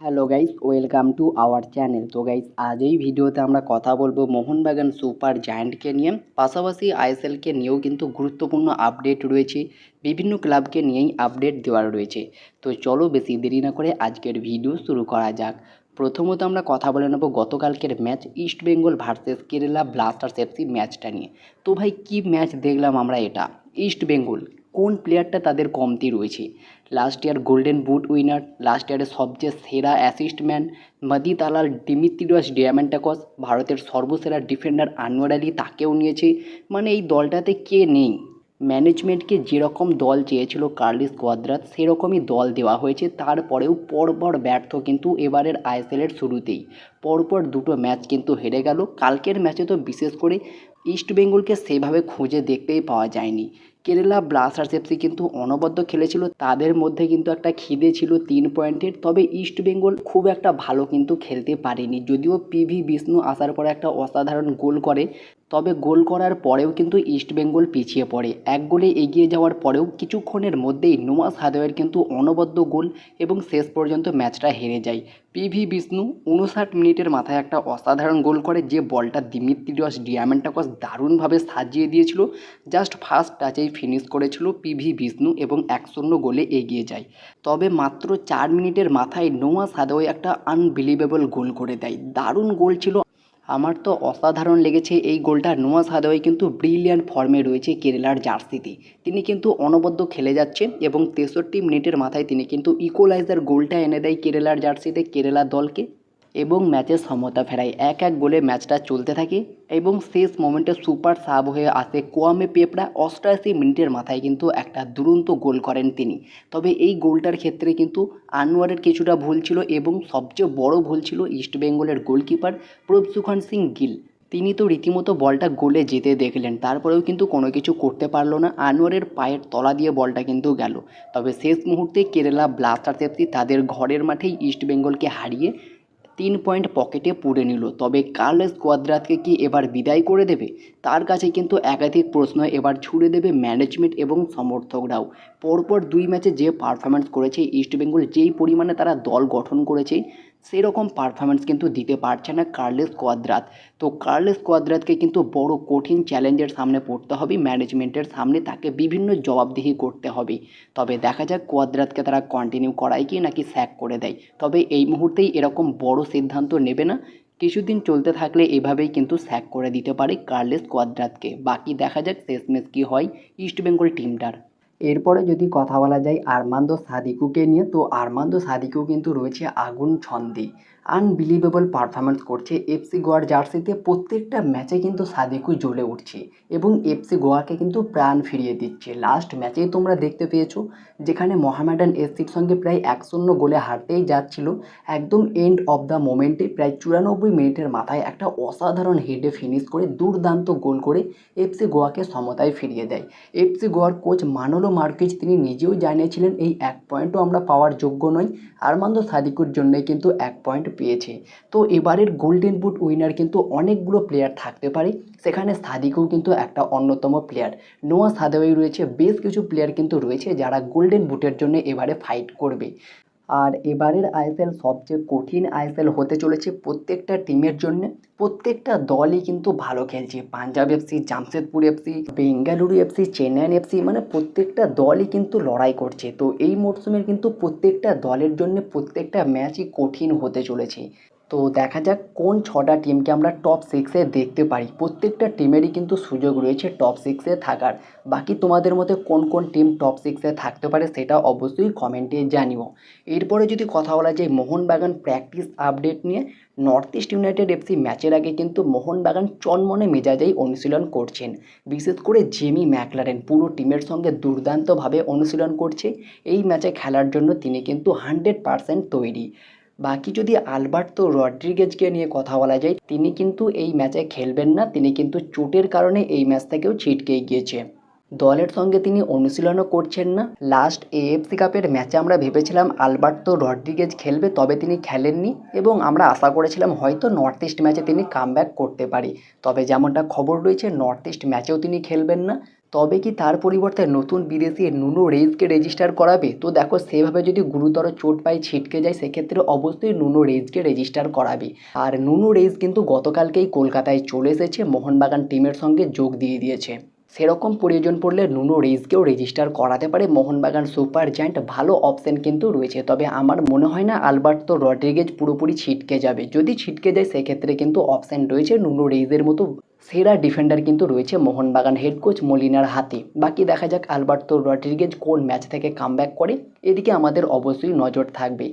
Hello guys welcome to our channel তো guys আজ এই ভিডিওতে আমরা কথা বলব মোহনবাগান সুপার জায়ান্টকে নিয়ে। পাশাপাশি আইএসএলকে নিয়েও কিন্তু গুরুত্বপূর্ণ আপডেট রয়েছে। বিভিন্ন ক্লাবকে নিয়েই আপডেট দেওয়ার রয়েছে। তো চলো বেশি দেরি না করে আজকের ভিডিও শুরু করা যাক। প্রথমত আমরা কথা বলে নেব গতকালকের match East Bengal versus Kerala Blasters FC ম্যাচটা নিয়ে। তো ভাই, কি ম্যাচ দেখলাম আমরা এটা? ইস্ট বেঙ্গল কোন প্লেয়ারটা তাদের কমতি রয়েছে? Last year golden boot winner last ইয়ারের সবচেয়ে সেরা অ্যাসিস্টম্যান মাদি তালাল ডিমিত্রিয়াস ডিয়ামেন্টাকস ভারতের সর্বসেরা ডিফেন্ডার আনোয়ার আলী তাকেও নিয়েছে। মানে এই দলটাতে কে নেই? ম্যানেজমেন্টকে যেরকম দল চেয়েছিল কার্লিস কোয়াদ্রাত সেরকমই দল দেওয়া হয়েছে। তারপরেও পরপর ব্যর্থ কিন্তু এবারের আইএসএলের শুরুতেই। পরপর দুটো ম্যাচ কিন্তু হেরে গেল। কালকের ম্যাচে তো বিশেষ করে ইস্ট বেঙ্গলকে সেভাবে খুঁজে দেখতেই পাওয়া যায়নি। কেরালা ব্লাস্টার্স এফসি কিন্তু অনবদ্য খেলেছিল। তাদের মধ্যে কিন্তু একটা খিদে ছিল তিন পয়েন্টের। তবে ইস্ট বেঙ্গল খুব একটা ভালো কিন্তু খেলতে পারেনি। যদিও পিভি বিষ্ণু আসার পরে একটা অসাধারণ গোল করে তবে গোল করার পরেও কিন্তু ইস্ট বেঙ্গল পিছিয়ে পড়ে। এক গোলে এগিয়ে যাওয়ার পরেও কিছুক্ষণের মধ্যেই নোয়াস হাদওয়ের কিন্তু অনবদ্য গোল এবং শেষ পর্যন্ত ম্যাচটা হেরে যায়। পিভি বিষ্ণু উনষাট মিনিটের মাথায় একটা অসাধারণ গোল করে যে বলটা দিমিত্রিয়স ডিয়ামেন্টাকস দারুণভাবে সাজিয়ে দিয়েছিল, জাস্ট ফার্স্ট টাচেই ফিনিশ করেছিল পিভি বিষ্ণু এবং এক শূন্য গোলে এগিয়ে যায়। তবে মাত্র চার মিনিটের মাথায় নোয়া সাদওয়ে একটা আনবিলিভেবল গোল করে দেয়। দারুণ গোল ছিল আমার তো অসাধারণ লেগেছে এই গোলটা নোয়া সাদওয়ে কিন্তু ব্রিলিয়ান্ট ফর্মে রয়েছে কেরালার জার্সিতে। তিনি কিন্তু অনবদ্য খেলে যাচ্ছে এবং তেষট্টি মিনিটের মাথায় তিনি কিন্তু ইকোলাইজার গোলটা এনে দেয় কেরালার জার্সিতে কেরালা দলকে। এবং ম্যাচের সমতা ফেরায় এক এক গোলে ম্যাচটা চলতে থাকে এবং শেষ মোমেন্টে সুপার সাব হয়ে আসে কোয়ামে পেপড়া অষ্টআশি মিনিটের মাথায় কিন্তু একটা দুরন্ত গোল করেন তিনি। তবে এই গোলটার ক্ষেত্রে কিন্তু আনোয়ারের কিছুটা ভুল ছিল এবং সবচেয়ে বড় ভুল ছিল ইস্ট বেঙ্গলের গোলকিপার প্রভসুখান সিং গিল। তিনি তো রীতিমতো বলটা গোলে যেতে দেখলেন, তারপরেও কিন্তু কোনো কিছু করতে পারল না। আনোয়ারের পায়ের তলা দিয়ে বলটা কিন্তু গেল। তবে শেষ মুহূর্তে কেরালা ব্লাস্টার্স এফসি তাদের ঘরের মাঠেই ইস্ট বেঙ্গলকে হারিয়ে তিন পয়েন্ট পকেটে পুড়ে নিল। তবে কার্লেস কোয়াদ্রাতকে কি এবার বিদায় করে দেবে? তার কাছে কিন্তু একাধিক প্রশ্ন এবার ছুড়ে দেবে ম্যানেজমেন্ট এবং সমর্থকরাও। পরপর দুই ম্যাচে যে পারফরমেন্স করেছে ইস্টবেঙ্গল যেই পরিমাণে তারা দল গঠন করেছে সেরকম পারফরমেন্স কিন্তু দিতে পারছে না কার্লেস কোয়াদ্রাত তো কার্লেস কোয়াদ্রাতকে কিন্তু বড় কঠিন চ্যালেঞ্জের সামনে পড়তে হবে ম্যানেজমেন্টের সামনে তাকে বিভিন্ন জবাবদিহি করতে হবে। তবে দেখা যাক কোয়াদ্রাতকে তারা কন্টিনিউ করায় কি নাকি স্যাক করে দেয়। তবে এই মুহূর্তেই এরকম বড় সিদ্ধান্ত নেবে না। কিছুদিন চলতে থাকলে এভাবেই কিন্তু স্যাক করে দিতে পারে কার্লেস কোয়াদ্রাতকে বাকি দেখা যাক শেষমেশ কী হয় ইস্টবেঙ্গল টিমটার এরপরে যদি কথা বলা যায় আরমান্দো সাদিকুকে নিয়ে, তো আরমান্দো সাদিকু কিন্তু রয়েছে আগুন ছন্দে। আনবিলিভেবল পারফরমেন্স করছে। এফসি গোয়ার জার্সিতে প্রত্যেকটা ম্যাচে কিন্তু সাদিকু জ্বলে উঠছে এবং এফসি গোয়াকে কিন্তু প্রাণ ফিরিয়ে দিচ্ছে। লাস্ট ম্যাচেই তোমরা দেখতে পেয়েছ যেখানে মোহামেডান এফসির সঙ্গে প্রায় এক শূন্য গোলে হারতেই যাচ্ছিল। একদম এন্ড অফ দ্য মোমেন্টে প্রায় চুরানব্বই মিনিটের মাথায় একটা অসাধারণ হেডে ফিনিশ করে দুর্দান্ত গোল করে এফসি গোয়াকে সমতায় ফিরিয়ে দেয়। এফসি গোয়ার কোচ মানলো মার্কিজ তিনি নিজেও জানিয়েছিলেন, এই এক পয়েন্টও আমরা পাওয়ার যোগ্য নই। আরমান্দো সাদিকুর জন্যই কিন্তু এক পয়েন্ট পেয়েছে। তো এবারের গোল্ডেন বুট উইনার কিন্তু অনেকগুলো প্লেয়ার থাকতে পারে। সেখানে সাদিকও কিন্তু একটা অন্যতম প্লেয়ার নোয়া সাদেওয়াই রয়েছে, বেশ কিছু প্লেয়ার কিন্তু রয়েছে যারা গোল্ডেন বুটের জন্য এবারে ফাইট করবে। আর এবারের আইএসএল সবচেয়ে কঠিন আইএসএল হতে চলেছে প্রত্যেকটা টিমের জন্য। প্রত্যেকটা দলই কিন্তু ভালো খেলছে। Punjab FC Jamshedpur FC Bengaluru FC Chennaiyin FC মানে প্রত্যেকটা দলই কিন্তু লড়াই করছে। তো এই মরশুমের কিন্তু প্রত্যেকটা দলের জন্য প্রত্যেকটা ম্যাচই কঠিন হতে চলেছে। তো দেখা যাক কোন ছটা টিমকে আমরা টপ সিক্সে দেখতে পারি। প্রত্যেকটা টিমেরই কিন্তু সুযোগ রয়েছে টপ সিক্সে থাকার। বাকি তোমাদের মধ্যে কোন কোন টিম টপ সিক্সে থাকতে পারে সেটা অবশ্যই কমেন্টে জানিও। এরপরে যদি কথা বলা যায় মোহনবাগান প্র্যাকটিস আপডেট নিয়ে নর্থ ইস্ট ইউনাইটেড এফসি ম্যাচের আগে কিন্তু মোহনবাগান চনমনে মেজাজেই অনুশীলন করছেন। বিশেষ করে জেমি ম্যাকলারেন পুরো টিমের সঙ্গে দুর্দান্তভাবে অনুশীলন করছে। এই ম্যাচে খেলার জন্য তিনি কিন্তু হান্ড্রেড পারসেন্ট তৈরি। বাকি যদি আলবার্তো রড্রিগেজকে নিয়ে কথা বলা যায়, তিনি কিন্তু এই ম্যাচে খেলবেন না, তিনি কিন্তু চোটের কারণে এই ম্যাচ থেকেও ছিটকে গিয়েছে। দলের সঙ্গে তিনি অনুশীলনও করছেন না। লাস্ট এএফসি কাপের ম্যাচে আমরা ভেবেছিলাম আলবার্তো রড্রিগেজ খেলবে, তবে তিনি খেলেননি এবং আমরা আশা করেছিলাম হয়তো নর্থ ইস্ট ম্যাচে তিনি কামব্যাক করতে পারি। তবে যেমনটা খবর রয়েছে, নর্থ ইস্ট ম্যাচেও তিনি খেলবেন না। তবে কি তার পরিবর্তে নতুন বিদেশি নুনো রেজকে রেজিস্টার করাবে? তো দেখো, সেভাবে যদি গুরুতর চোট পায়, ছিটকে যায়, সেক্ষেত্রে অবশ্যই নুনো রেজকে রেজিস্টার করাবে। আর নুনো রেজ কিন্তু গতকালকেই কলকাতায় চলে এসেছে, মোহনবাগান টিমের সঙ্গে যোগ দিয়ে দিয়েছে। সেরকম প্রয়োজন পড়লে নুনো রেজকেও রেজিস্টার করাতে পারে। মোহনবাগান সুপার জায়ান্ট ভালো অপশন কিন্তু রয়েছে। তবে আমার মনে হয় না আলবার্তো রড্রিগেজ পুরোপুরি ছিটকে যাবে। যদি ছিটকে যায়, সেক্ষেত্রে কিন্তু অপশন রয়েছে নুনো রেজের মতো সেরা ডিফেন্ডার কিন্তু রয়েছে মোহনবাগান হেড কোচ মলিনার হাতে। বাকি দেখা যাক আলবার্তো রড্রিগেজ কোন ম্যাচ থেকে কামব্যাক করে। এদিকে আমাদের অবশ্যই নজর থাকবে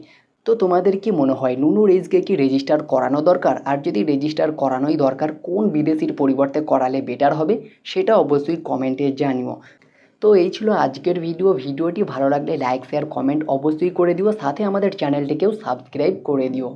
তো তোমাদের কি মনে হয় নুনু রেজকে কি রেজিস্টার করানো দরকার? আর যদি রেজিস্টার করানোই দরকার, কোন বিদেশির পরিবর্তে করালে বেটার হবে? সেটা অবশ্যই কমেন্টে জানিও। তো এই ছিল আজকের ভিডিও ভিডিওটি ভালো লাগলে লাইক শেয়ার কমেন্ট অবশ্যই করে দিও। সাথে আমাদের চ্যানেলটিকেও সাবস্ক্রাইব করে দিও।